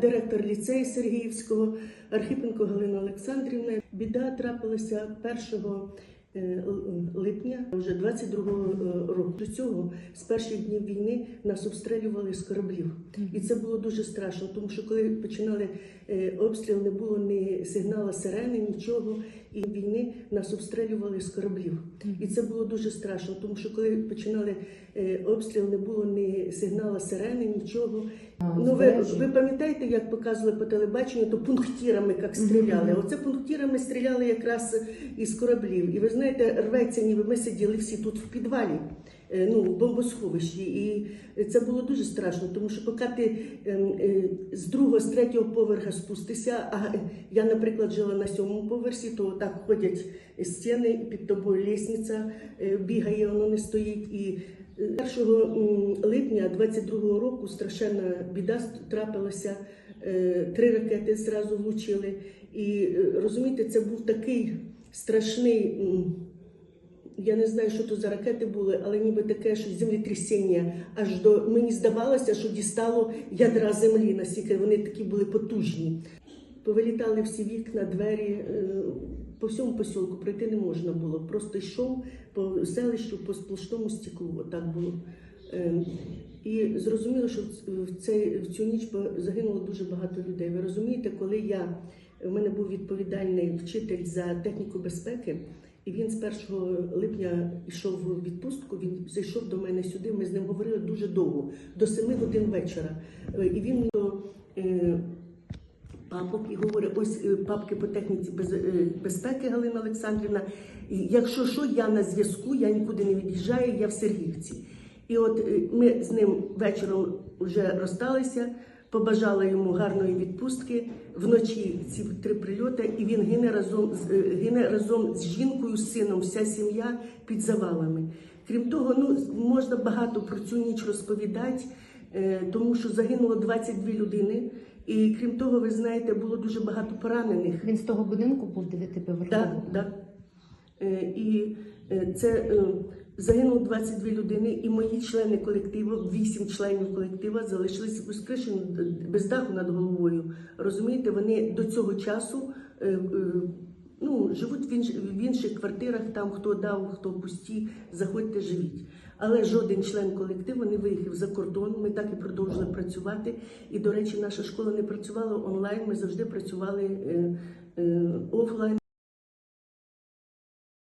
директор ліцею Сергіївського, Архипенко Галина Олександрівна. Біда трапилася 1 е, липня вже 22-го року. До цього з перших днів війни нас обстрілювали з кораблів, і це було дуже страшно, тому що коли починали е, обстріл, не було ні сигнала сирени, нічого. І війни нас обстрілювали з кораблів, і це було дуже страшно, тому що коли починали е, обстріл, не було ні сигнала сирени, нічого. Ну ви, ви пам'ятаєте, як показували по телебаченню, то пунктирами як стріляли. Оце пунктирами стріляли якраз із кораблів. І ви знаєте, рветься, ніби ми сиділи всі тут в підвалі. е, Ну, в бомбосховищі, і це було дуже страшно, тому що поки ти ем, е, з другого, з третього поверха спустишся, а я, наприклад, жила на сьомому поверсі, то так ходять стіни, під тобою лісниця е, бігає, воно не стоїть. І е, 1 липня 22-го року страшенна біда трапилася. Три ракети зразу влучили. І розумієте, це був такий страшний. я не знаю, що то за ракети були, але ніби таке, що землетрясіння аж до мені здавалося, що дістало ядра землі, настільки вони такі були потужні. Повилітали всі вікна, двері. е, По всьому посілку пройти не можна було. Просто йшов по селищу, по сплошному стеклу. Отак було. Е, І зрозуміло, що в цю ніч загинуло дуже багато людей. Ви розумієте, коли я в мене був відповідальний вчитель за техніку безпеки. І він з 1 липня йшов у відпустку. Він зайшов до мене сюди. Ми з ним говорили дуже довго, до 7 годин вечора. Е, І він е, папок і говорить: ось е, папки по техніці без, безпеки Галина Олександрівна. І якщо що, я на зв'язку, я нікуди не від'їжджаю, я в Сергіївці. І от ми з ним вечором вже розсталися. Побажала йому гарної відпустки вночі ці три прильоти, і він гине разом з е, гине разом з жінкою, з сином, вся сім'я під завалами. Крім того, ну можна багато про цю ніч розповідати, е, тому що загинуло 22 людини. І крім того, ви знаєте, було дуже багато поранених. Він з того будинку був дев'ятиповерховий? Так, так. Е, І це загинуло 22 людини, і мої члени колективу, 8 членів колективу, залишились без криші, без даху над головою. Розумієте, вони до цього часу е, е, ну, живуть в, інш, в інших квартирах, там хто дав, хто пусті, заходьте, живіть. Але жоден член колективу не виїхав за кордон. Ми так і продовжили працювати. І, до речі, наша школа не працювала онлайн. Ми завжди працювали е, офлайн.